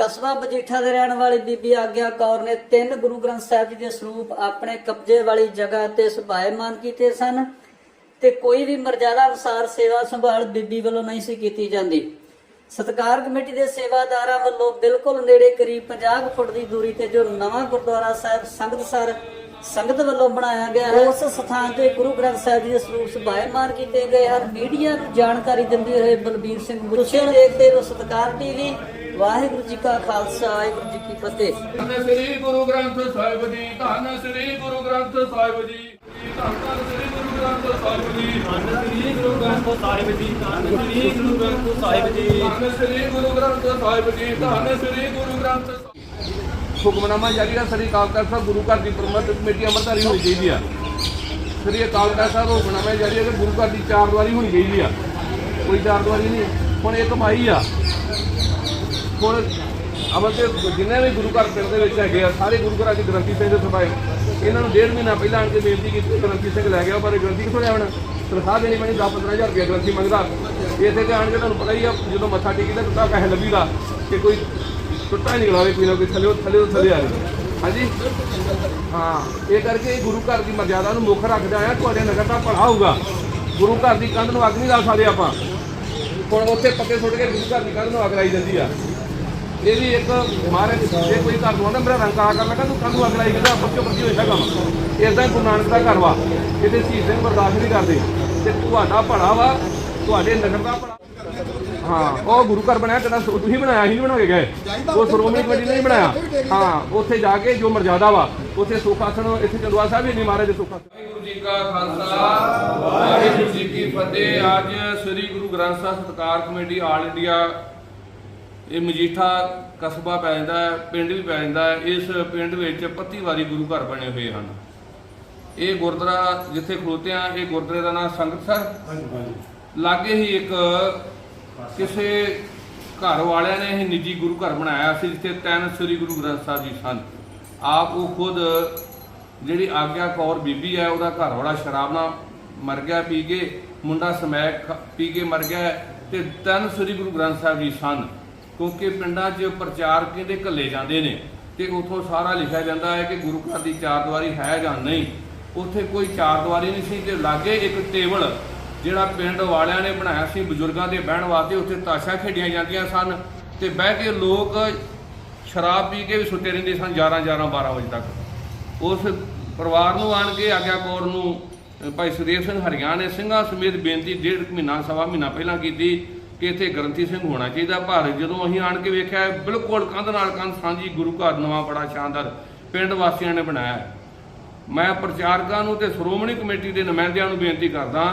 ਕਸਬਾ ਮਜੀਠਾ ਦੇ ਰਹਿਣ ਵਾਲੀ ਬੀਬੀ ਆਗਿਆ ਕੌਰ ਨੇ ਤਿੰਨ ਗੁਰੂ ਗ੍ਰੰਥ ਸਾਹਿਬ ਜੀ ਦੇ ਸਰੂਪ ਆਪਣੇ ਕਬਜ਼ੇ ਵਾਲੀ ਜਗ੍ਹਾ ਤੇ ਸੁਭਾਇਮਾਨ ਕੀਤੇ ਸਨ ਤੇ ਕੋਈ ਵੀ ਮਰਜ਼ਾਦਾ ਅਨੁਸਾਰ ਸੇਵਾ ਸੰਭਾਲ ਬੀਬੀ ਵੱਲੋਂ ਨਹੀਂ ਸੀ ਕੀਤੀ ਜਾਂਦੀ। ਸਤਕਾਰ ਕਮੇਟੀ ਦੇ ਸੇਵਾਦਾਰਾਂ ਵੱਲੋਂ ਬਿਲਕੁਲ ਨੇੜੇ ਕਰੀਬ 50 ਫੁੱਟ ਦੀ ਦੂਰੀ ਤੇ ਜੋ ਨਵਾਂ ਗੁਰਦੁਆਰਾ ਸਾਹਿਬ ਸੰਗਤਸਰ ਸੰਗਤ ਵੱਲੋਂ ਬਣਾਇਆ ਗਿਆ ਹੈ, ਉਸ ਸਥਾਨ ਤੇ ਗੁਰੂ ਗ੍ਰੰਥ ਸਾਹਿਬ ਜੀ ਦੇ ਸਰੂਪ ਸੁਭਾਇਮਾਨ ਕੀਤੇ ਗਏ ਹਨ। ਮੀਡੀਆ ਨੂੰ ਜਾਣਕਾਰੀ ਦਿੰਦੇ ਹੋਏ ਬਲਬੀਰ ਸਿੰਘ ਤੁਸੀਂ ਦੇਖਦੇ ਹੋ ਸਤਕਾਰ ਟੀਵੀ ਵਾਹਿਗੁਰੂ ਜੀ ਕਾ ਖਾਲਸਾ, ਵਾਹਿਗੁਰੂ ਜੀ ਕੀ ਫਤਿਹ। ਧੰਨ ਸ੍ਰੀ ਗੁਰੂ ਗ੍ਰੰਥ ਸਾਹਿਬ ਜੀ, ਧੰਨ ਸ੍ਰੀ ਗੁਰੂ ਗ੍ਰੰਥ ਸਾਹਿਬ ਜੀ। ਧੰਨ ਸ੍ਰੀ ਗੁਰੂ ਗ੍ਰੰਥ ਸਾਹਿਬ ਜੀ, ਧੰਨ ਸ੍ਰੀ ਗੁਰੂ ਗ੍ਰੰਥ ਸਾਹਿਬ ਜੀ। ਧੰਨ ਸ੍ਰੀ ਗੁਰੂ ਗ੍ਰੰਥ ਸਾਹਿਬ ਜੀ, ਧੰਨ ਸ੍ਰੀ ਗੁਰੂ ਗ੍ਰੰਥ ਸਾਹਿਬ ਜੀ। ਧੰਨ ਸ੍ਰੀ ਗੁਰੂ ਗ੍ਰੰਥ ਹੁਕਮਨਾਮਾ ਜਾਰੀ ਹੈ ਸ੍ਰੀ ਅਕਾਲ ਤਖਤ ਸਾਹਿਬ, ਗੁਰੂ ਘਰ ਦੀ ਪ੍ਰਬੰਧਕ ਕਮੇਟੀ ਅੰਮ੍ਰਿਤਧਾਰੀ ਹੋਣੀ ਚਾਹੀਦੀ ਆ। ਸ੍ਰੀ ਅਕਾਲ ਤਖਤ ਸਾਹਿਬ ਹੁਕਮਨਾਮਾ ਜਾਰੀ ਹੈ ਕਿ ਗੁਰੂ ਘਰ ਦੀ ਚਾਰ ਦੀਵਾਰੀ ਹੋਣੀ ਚਾਹੀਦੀ ਆ। ਕੋਈ ਚਾਰ ਦੀਵਾਰੀ ਨਹੀਂ, ਹੁਣ ਇਹ ਕਮਾਈ ਆ। ਹੁਣ ਅਮਰ ਜਿੰਨੇ ਵੀ ਗੁਰੂ ਘਰ ਪਿੰਡ ਦੇ ਵਿੱਚ ਹੈਗੇ ਆ, ਸਾਰੇ ਗੁਰੂ ਘਰਾਂ ਦੀ ਗ੍ਰੰਥੀ ਸਿੰਘ ਦੇ ਸਭਾਏ ਇਹਨਾਂ ਨੂੰ ਡੇਢ ਮਹੀਨਾ ਪਹਿਲਾਂ ਆਣ ਕੇ ਬੇਨਤੀ ਕੀਤੀ, ਗ੍ਰੰਥੀ ਸਿੰਘ ਲੈ ਗਿਆ, ਪਰ ਇਹ ਗ੍ਰੰਥੀ ਕਿੱਥੋਂ ਲਿਆਵਣ ਤਨਖਾਹ ਦੇਣੀ ਪੈਣੀ 10 15000 ਰੁਪਏ ਗ੍ਰੰਥੀ ਮੰਗਦਾ। ਇੱਥੇ ਤੇ ਆਣ ਕੇ ਤੁਹਾਨੂੰ ਪਤਾ ਹੀ ਆ, ਜਦੋਂ ਮੱਥਾ ਟੇਕੀਦਾ, ਟੁੱਟਾ ਪੈਸੇ ਲੱਭੀਦਾ, ਕਿ ਕੋਈ ਟੁੱਟਾ ਹੀ ਨਿਕਲਾਵੇ ਕੋਈ ਨਾ ਕੋਈ ਥੱਲੇ ਥੱਲੇ ਥੱਲੇ ਆ ਜਾਵੇ। ਹਾਂਜੀ? ਹਾਂ, ਇਹ ਕਰਕੇ ਗੁਰੂ ਘਰ ਦੀ ਮਰਜ਼ਾਦਾ ਨੂੰ ਮੁੱਖ ਰੱਖਦਾ ਆ ਤੁਹਾਡੇ ਨਗਰ ਦਾ ਭਲਾ ਹੋਊਗਾ। ਗੁਰੂ ਘਰ ਦੀ ਕੰਧ ਨੂੰ ਅੱਗ ਨਹੀਂ ਲਾ ਸਕਦੇ ਆਪਾਂ। ਹੁਣ ਉੱਥੇ ਪੱਕੇ ਸੁੱਟ ਕੇ ਗੁਰੂ ਘਰ ਦੀ ਕੰਧ ਨੂੰ ਅੱਗ ਲਾਈ ਜਾਂਦੀ ਆ। ਇਹ ਵੀ ਇੱਕ ਮਹਾਰਾਜ ਜੇ ਕੋਈ ਘਰ ਨੂੰ ਆਂਦਾ ਮੇਰਾ ਰੰਗ ਕਾਲਾ ਕਰਨ ਲੱਗਾ ਤੂੰ ਕੰਧ ਨੂੰ ਅੱਗ ਲਾਈ ਕਿਦਾ ਬੱਚੋ ਬੱਚੀ ਹੋਇਆ ਕੰਮ ਇਦਾਂ ਗੁਰੂ ਨਾਨਕ ਦਾ ਘਰ ਵਾ। ਇਹਦੇ ਸ਼ਹੀਦ ਸਿੰਘ ਬਰਦਾਸ਼ਤ ਨਹੀਂ ਕਰਦੇ। ਤੇ ਤੁਹਾਡਾ ਭਲਾ ਵਾ ਤੁਹਾਡੇ ਨਗਰ ਦਾ ਭਲਾ। ਹਾਂ ਉਹ ਗੁਰੂ ਘਰ ਬਣਾਇਆ ਕਿਹੜਾ ਤੁਸੀਂ ਬਣਾਇਆ ਸੀ ਨਹੀਂ ਬਣਾ ਕੇ ਗਏ? ਉਹ ਸ਼੍ਰੋਮਣੀ ਕਮੇਟੀ ਨੇ ਨਹੀਂ ਬਣਾਇਆ। ਹਾਂ ਉੱਥੇ ਜਾ ਕੇ ਜੋ ਮਰਜ਼ਾਦਾ ਵਾ। ਉੱਥੇ ਸੁੱਖ ਆਸਣ ਇੱਥੇ ਚੰਦਵਾ ਸਾਹਿਬ ਹੀ ਨਹੀਂ ਮਹਾਰਾਜ ਦੇ ਸੁੱਖ ਆਸਣ। ਵਾਹਿਗੁਰੂ ਜੀ ਕਾ ਖਾਲਸਾ ਵਾਹਿਗੁਰੂ ਜੀ ਕੀ ਫਤਿਹ। ਅੱਜ ਸ੍ਰੀ ਗੁਰੂ ਗ੍ਰੰਥ ਸਾਹਿਬ ਸਤਕਾਰ ਕਮੇਟੀ ਆਲ ਇੰਡੀਆ ਇਹ ਮਜੀਠਾ ਕਸਬਾ ਪੈ ਜਾਂਦਾ ਹੈ ਪਿੰਡ ਵੀ ਪੈ ਜਾਂਦਾ ਹੈ ਇਸ ਪਿੰਡ ਵਿੱਚ ਪੱਤੀਵਾਰੀ ਗੁਰੂ ਘਰ ਬਣੇ ਹੋਏ ਹਨ। ਇਹ ਗੁਰਦੁਆਰਾ ਜਿੱਥੇ ਖਲੋਤੇ ਆ ਇਹ ਗੁਰਦੁਆਰੇ ਦਾ ਨਾਮ ਸੰਗਤਸਰ ਲਾਗੇ ਹੀ ਇੱਕ ਕਿਸੇ ਘਰ ਵਾਲਿਆਂ ਨੇ ਇਹ ਨਿੱਜੀ ਗੁਰੂ ਘਰ ਬਣਾਇਆ ਸੀ ਜਿੱਥੇ ਤਿੰਨ ਸ੍ਰੀ ਗੁਰੂ ਗ੍ਰੰਥ ਸਾਹਿਬ ਜੀ ਸਨ। ਆਪ ਉਹ ਖੁਦ ਜਿਹੜੀ ਆਗਿਆ ਕੌਰ ਬੀਬੀ ਹੈ ਉਹਦਾ ਘਰ ਵਾਲਾ ਸ਼ਰਾਬ ਨਾਲ ਮਰ ਗਿਆ ਪੀ ਕੇ ਮੁੰਡਾ ਸਮੈਕ ਪੀ ਕੇ ਮਰ ਗਿਆ ਤੇ ਤਿੰਨ ਸ੍ਰੀ ਗੁਰੂ ਗ੍ਰੰਥ ਸਾਹਿਬ ਜੀ ਸਨ। ਕਿਉਂਕਿ ਪਿੰਡਾਂ 'ਚ ਪ੍ਰਚਾਰ ਕਹਿੰਦੇ ਘੱਲੇ ਜਾਂਦੇ ਨੇ ਤੇ ਉਥੋਂ ਸਾਰਾ ਲਿਖਿਆ ਜਾਂਦਾ ਹੈ ਕਿ ਗੁਰੂ ਘਰ ਦੀ ਚਾਰ ਦੀਵਾਰੀ ਹੈ ਜਾਂ ਨਹੀਂ। ਉੱਥੇ ਕੋਈ ਚਾਰ ਦੀਵਾਰੀ ਨਹੀਂ ਸੀ ਤੇ ਲਾਗੇ ਇੱਕ ਟੇਬਲ ਜਿਹੜਾ ਪਿੰਡ ਵਾਲਿਆਂ ਨੇ ਬਣਾਇਆ ਸੀ, ਬਜ਼ੁਰਗਾਂ ਦੇ ਬਹਿਣ ਵਾਸਤੇ, ਉੱਥੇ ਤਾਸ਼ਾਂ ਖੇਡੀਆਂ ਜਾਂਦੀਆਂ ਸਨ ਤੇ ਬਹਿ ਕੇ ਲੋਕ ਸ਼ਰਾਬ ਪੀ ਕੇ ਵੀ ਸੁੱਤੇ ਰਹਿੰਦੇ ਸਨ 11 11 12 ਵਜੇ ਤੱਕ। ਉਸ ਪਰਿਵਾਰ ਨੂੰ ਆਣ ਕੇ ਆਗਿਆ ਕੌਰ ਨੂੰ, ਭਾਈ ਸੁਦੇਵ ਸਿੰਘ ਹਰਿਆਣਾ ਨੇ ਸਿੰਘਾਂ ਸਮੇਤ ਬੇਨਤੀ ਡੇਢ ਕੁ ਮਹੀਨਾ, ਸਵਾ ਮਹੀਨਾ ਪਹਿਲਾਂ ਕੀਤੀ ਕਿ ਇੱਥੇ ਗ੍ਰੰਥੀ ਸਿੰਘ ਹੋਣਾ ਚਾਹੀਦਾ। ਪਰ ਜਦੋਂ ਅਸੀਂ ਆਣ ਕੇ ਵੇਖਿਆ, ਬਿਲਕੁਲ ਕੰਧ ਨਾਲ ਕੰਧ ਸਾਂਝੀ ਗੁਰੂ ਘਰ ਨਵਾਂ ਬੜਾ ਸ਼ਾਨਦਾਰ ਪਿੰਡ ਵਾਸੀਆਂ ਨੇ ਬਣਾਇਆ। ਮੈਂ ਪ੍ਰਚਾਰਕਾਂ ਨੂੰ ਤੇ ਸ਼੍ਰੋਮਣੀ ਕਮੇਟੀ ਦੇ ਨੁਮਾਇੰਦਿਆਂ ਨੂੰ ਬੇਨਤੀ ਕਰਦਾ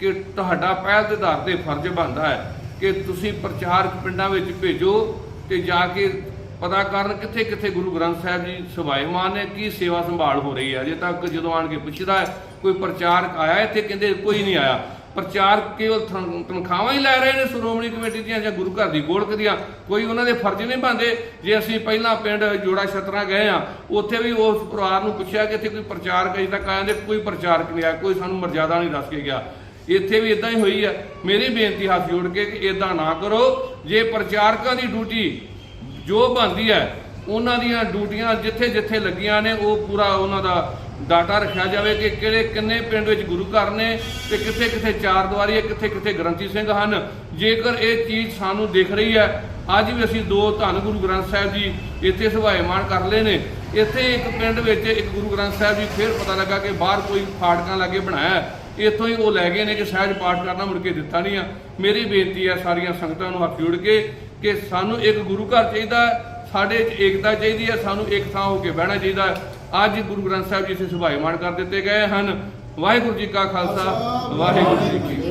ਕਿ ਤੁਹਾਡਾ ਪਹਿਲ ਦੇ ਆਧਾਰ ਤੇ ਫਰਜ਼ ਬਣਦਾ ਹੈ ਕਿ ਤੁਸੀਂ ਪ੍ਰਚਾਰਕ ਪਿੰਡਾਂ ਵਿੱਚ ਭੇਜੋ ਤੇ ਜਾ ਕੇ ਪਤਾ ਕਰਨ ਕਿੱਥੇ ਕਿੱਥੇ ਗੁਰੂ ਗ੍ਰੰਥ ਸਾਹਿਬ ਜੀ ਸਭਾਇਮਾਨ ਨੇ, ਕੀ ਸੇਵਾ ਸੰਭਾਲ ਹੋ ਰਹੀ ਹੈ। ਅਜੇ ਤੱਕ ਜਦੋਂ ਆਣ ਕੇ ਪੁੱਛਦਾ ਕੋਈ ਪ੍ਰਚਾਰਕ ਆਇਆ ਇੱਥੇ? ਕਹਿੰਦੇ ਕੋਈ ਨਹੀਂ ਆਇਆ। ਪ੍ਰਚਾਰਕ ਕੇਵਲ ਤਨਖਾਹਾਂ ਹੀ ਲੈ ਰਹੇ ਨੇ ਸ਼੍ਰੋਮਣੀ ਕਮੇਟੀ ਦੀਆਂ ਜਾਂ ਗੁਰੂ ਘਰ ਦੀ ਗੋਲਕ ਦੀਆਂ। ਕੋਈ ਉਹਨਾਂ ਦੇ ਫਰਜ਼ ਨਹੀਂ ਬਣਦੇ। ਜੇ ਅਸੀਂ ਪਹਿਲਾਂ ਪਿੰਡ ਜੋੜਾ ਛਤਰਾ ਗਏ ਆ ਉੱਥੇ ਵੀ ਉਸ ਪਰਿਵਾਰ ਨੂੰ ਪੁੱਛਿਆ ਕਿ ਇੱਥੇ ਕੋਈ ਪ੍ਰਚਾਰਕ ਅਜੇ ਤੱਕ ਆਇਆ ਤੇ ਕੋਈ ਪ੍ਰਚਾਰਕ ਨਹੀਂ ਆਇਆ, ਕੋਈ ਸਾਨੂੰ ਮਰਜ਼ਾਦਾ ਨਹੀਂ ਦੱਸ ਕੇ ਗਿਆ। ਇੱਥੇ ਵੀ ਇਦਾਂ ਹੀ ਹੋਈ ਆ ਮੇਰੀ ਬੇਨਤੀ ਹੱਥ ਜੋੜ ਕੇ ਕਿ ਇਦਾਂ ਨਾ ਕਰੋ। ਜੇ ਪ੍ਰਚਾਰਕਾਂ ਦੀ ਡਿਊਟੀ ਜੋ ਬਣਦੀ ਹੈ, ਉਹਨਾਂ ਦੀਆਂ ਡਿਊਟੀਆਂ ਜਿੱਥੇ ਜਿੱਥੇ ਲੱਗੀਆਂ ਨੇ, ਉਹ ਪੂਰਾ ਉਹਨਾਂ ਦਾ ਡਾਟਾ ਰੱਖਿਆ ਜਾਵੇ ਕਿ ਕਿਹੜੇ ਕਿੰਨੇ ਪਿੰਡ ਵਿੱਚ ਗੁਰੂ ਘਰ ਨੇ ਤੇ ਕਿੱਥੇ ਕਿੱਥੇ ਚਾਰ ਦੀਵਾਰੀ ਹੈ ਕਿੱਥੇ ਕਿੱਥੇ ਗ੍ਰੰਥੀ ਸਿੰਘ ਹਨ। ਜੇਕਰ ਇਹ ਚੀਜ਼ ਸਾਨੂੰ ਦਿਖ ਰਹੀ ਹੈ ਅੱਜ ਵੀ ਅਸੀਂ ਦੋ ਧੰਨ ਗੁਰੂ ਗ੍ਰੰਥ ਸਾਹਿਬ ਜੀ ਇੱਥੇ ਸੁਭਾਇਮਾਨ ਕਰ ਲਏ ਨੇ। ਇੱਥੇ ਇੱਕ ਪਿੰਡ ਵਿੱਚ ਇੱਕ ਗੁਰੂ ਗ੍ਰੰਥ ਸਾਹਿਬ ਜੀ ਫਿਰ ਪਤਾ ਲੱਗਾ ਕਿ ਬਾਹਰ ਕੋਈ ਫਾਟਕਾਂ ਲਾਗੇ ਬਣਾਇਆ ਇੱਥੋਂ ਹੀ ਉਹ ਲੈ ਗਏ ਨੇ ਕਿ ਸਹਿਜ ਪਾਠ ਕਰਨਾ ਮੁੜ ਕੇ ਦਿੱਤਾ ਨਹੀਂ ਆ। ਮੇਰੀ ਬੇਨਤੀ ਹੈ ਸਾਰੀਆਂ ਸੰਗਤਾਂ ਨੂੰ ਹੱਥ ਜੋੜ ਕੇ ਕਿ ਸਾਨੂੰ ਇੱਕ ਗੁਰੂ ਘਰ ਚਾਹੀਦਾ ਹੈ, ਸਾਡੇ 'ਚ ਏਕਤਾ ਚਾਹੀਦੀ ਹੈ ਸਾਨੂੰ ਇੱਕ ਥਾਂ ਹੋ ਕੇ ਬਹਿਣਾ ਚਾਹੀਦਾ ਹੈ। ਅੱਜ ਗੁਰੂ ਗ੍ਰੰਥ ਸਾਹਿਬ ਜੀ ਇੱਥੇ ਸੁਭਾਇਮਾਨ ਕਰ ਦਿੱਤੇ ਗਏ ਹਨ ਵਾਹਿਗੁਰੂ ਜੀ ਕਾ ਖਾਲਸਾ ਵਾਹਿਗੁਰੂ ਜੀ ਕੀ